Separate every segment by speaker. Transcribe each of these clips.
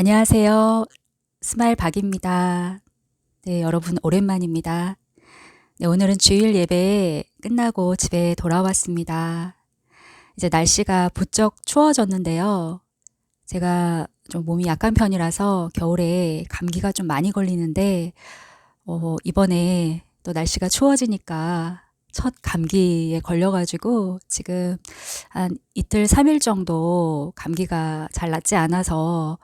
Speaker 1: 안녕하세요. 스마일 박입니다. 네, 여러분 오랜만입니다. 네, 오늘은 주일 예배 끝나고 집에 돌아왔습니다. 이제 날씨가 부쩍 추워졌는데요. 제가 좀 몸이 약한 편이라서 겨울에 감기가 좀 많이 걸리는데, 어, 이번에 또 날씨가 추워지니까 첫 감기에 걸려가지고 지금 한 이틀, 삼일 정도 감기가 잘 낫지 않아서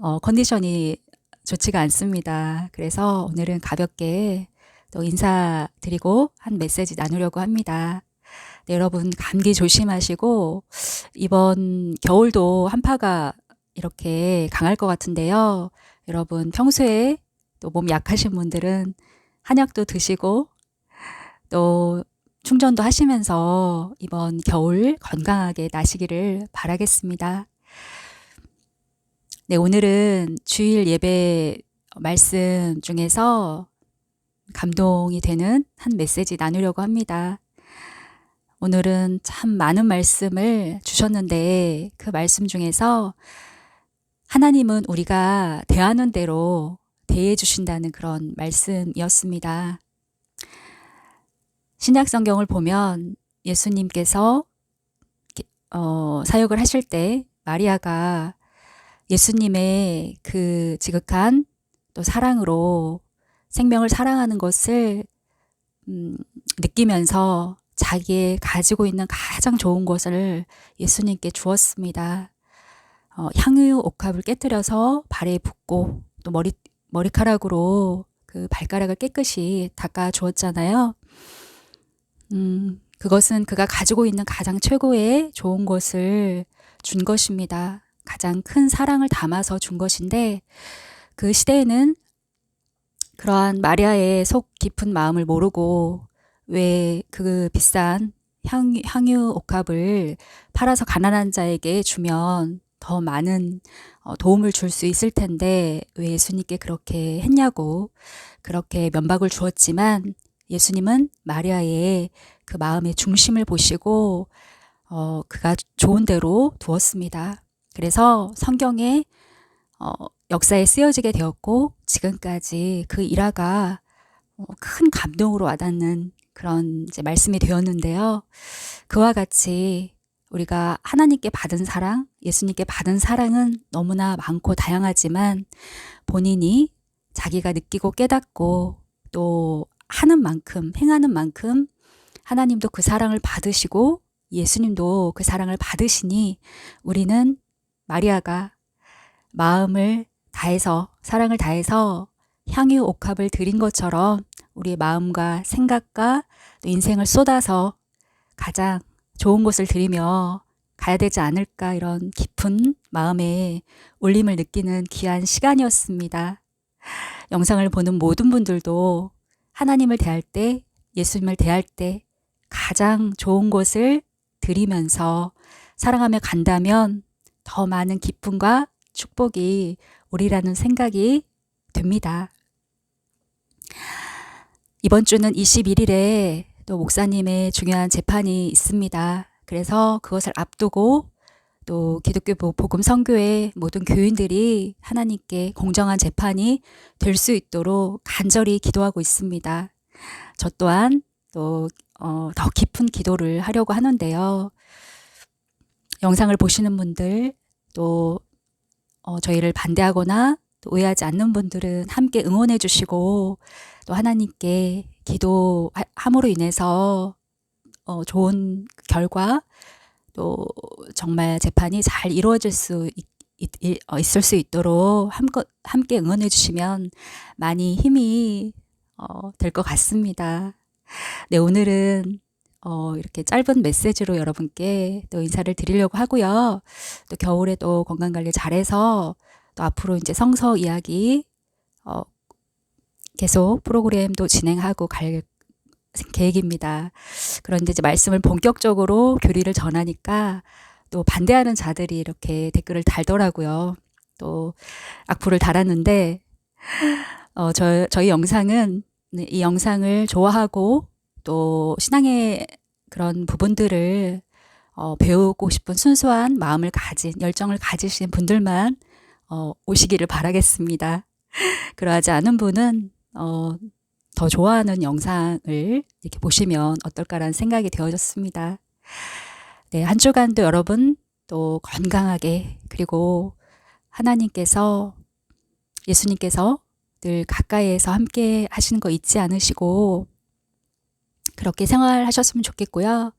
Speaker 1: 어, 컨디션이 좋지가 않습니다. 그래서 오늘은 가볍게 또 인사드리고 한 메시지 나누려고 합니다. 네, 여러분 감기 조심하시고 이번 겨울도 한파가 이렇게 강할 것 같은데요. 여러분 평소에 또 몸 약하신 분들은 한약도 드시고 또 충전도 하시면서 이번 겨울 건강하게 나시기를 바라겠습니다. 네, 오늘은 주일 예배 말씀 중에서 감동이 되는 한 메시지 나누려고 합니다. 오늘은 참 많은 말씀을 주셨는데 그 말씀 중에서 하나님은 우리가 대하는 대로 대해 주신다는 그런 말씀이었습니다. 신약 성경을 보면 예수님께서 어, 사역을 하실 때 마리아가 예수님의 그 지극한 또 사랑으로 생명을 사랑하는 것을 음, 느끼면서 자기의 가지고 있는 가장 좋은 것을 예수님께 주었습니다. 어, 향유 옥합을 깨뜨려서 발에 붓고 또 머리 머리카락으로 그 발가락을 깨끗이 닦아 주었잖아요. 음, 그것은 그가 가지고 있는 가장 최고의 좋은 것을 준 것입니다. 가장 큰 사랑을 담아서 준 것인데 그 시대에는 그러한 마리아의 속 깊은 마음을 모르고 왜 그 비싼 향, 향유 옥합을 팔아서 가난한 자에게 주면 더 많은 어, 도움을 줄 수 있을 텐데 왜 예수님께 그렇게 했냐고 그렇게 면박을 주었지만 예수님은 마리아의 그 마음의 중심을 보시고 어, 그가 좋은 대로 두었습니다. 그래서 성경에 어, 역사에 쓰여지게 되었고 지금까지 그 일화가 어, 큰 감동으로 와닿는 그런 이제 말씀이 되었는데요. 그와 같이 우리가 하나님께 받은 사랑, 예수님께 받은 사랑은 너무나 많고 다양하지만 본인이 자기가 느끼고 깨닫고 또 하는 만큼, 행하는 만큼 하나님도 그 사랑을 받으시고 예수님도 그 사랑을 받으시니 우리는 마리아가 마음을 다해서 사랑을 다해서 향유 옥합을 드린 것처럼 우리의 마음과 생각과 또 인생을 쏟아서 가장 좋은 곳을 드리며 가야 되지 않을까 이런 깊은 마음에 울림을 느끼는 귀한 시간이었습니다. 영상을 보는 모든 분들도 하나님을 대할 때, 예수님을 대할 때 가장 좋은 곳을 드리면서 사랑하며 간다면 더 많은 기쁨과 축복이 오리라는 생각이 됩니다. 이번 주는 21일에 또 목사님의 중요한 재판이 있습니다. 그래서 그것을 앞두고 또 기독교 복음 선교의 모든 교인들이 하나님께 공정한 재판이 될 수 있도록 간절히 기도하고 있습니다. 저 또한 또, 어, 더 깊은 기도를 하려고 하는데요. 영상을 보시는 분들 또 어, 저희를 반대하거나 또 오해하지 않는 분들은 함께 응원해 주시고 또 하나님께 기도함으로 인해서 어, 좋은 결과 또 정말 재판이 잘 이루어질 수 있, 있, 어, 있을 수 있도록 함께, 함께 응원해 주시면 많이 힘이 어, 될 것 같습니다. 네, 오늘은 어, 이렇게 짧은 메시지로 여러분께 또 인사를 드리려고 하고요. 또 겨울에 또 건강 관리 잘해서 또 앞으로 이제 성서 이야기 어, 계속 프로그램도 진행하고 갈 계획입니다. 그런데 이제 말씀을 본격적으로 교리를 전하니까 또 반대하는 자들이 이렇게 댓글을 달더라고요. 또 악플을 달았는데 어, 저, 저희 영상은 네, 이 영상을 좋아하고 또 신앙의 그런 부분들을 어, 배우고 싶은 순수한 마음을 가진 열정을 가지신 분들만 어, 오시기를 바라겠습니다. 그러하지 않은 분은 어, 더 좋아하는 영상을 이렇게 보시면 어떨까라는 생각이 되어졌습니다. 네, 한 주간도 여러분 또 건강하게 그리고 하나님께서 예수님께서 늘 가까이에서 함께 하시는 거 잊지 않으시고 그렇게 생활하셨으면 좋겠고요.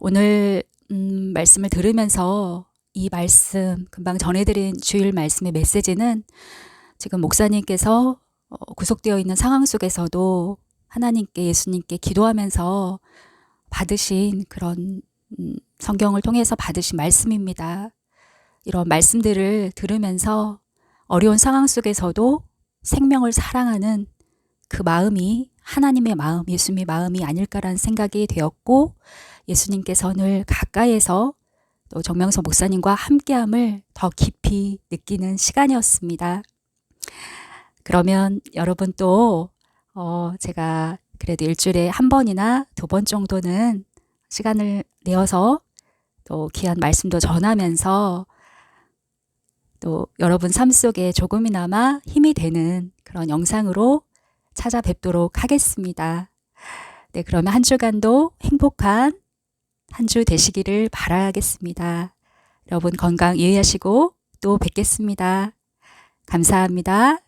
Speaker 1: 오늘 음, 말씀을 들으면서 이 말씀 금방 전해드린 주일 말씀의 메시지는 지금 목사님께서 어, 구속되어 있는 상황 속에서도 하나님께 예수님께 기도하면서 받으신 그런 음, 성경을 통해서 받으신 말씀입니다. 이런 말씀들을 들으면서 어려운 상황 속에서도 생명을 사랑하는 그 마음이 하나님의 마음, 예수님의 마음이 아닐까라는 생각이 되었고 예수님께서 늘 가까이에서 또 정명서 목사님과 함께함을 더 깊이 느끼는 시간이었습니다. 그러면 여러분 또 어, 제가 그래도 일주일에 한 번이나 두 번 정도는 시간을 내어서 또 귀한 말씀도 전하면서 또 여러분 삶 속에 조금이나마 힘이 되는 그런 영상으로 찾아뵙도록 하겠습니다. 네, 그러면 한 주간도 행복한 한 주 되시기를 바라겠습니다. 여러분 건강 유의하시고 또 뵙겠습니다. 감사합니다.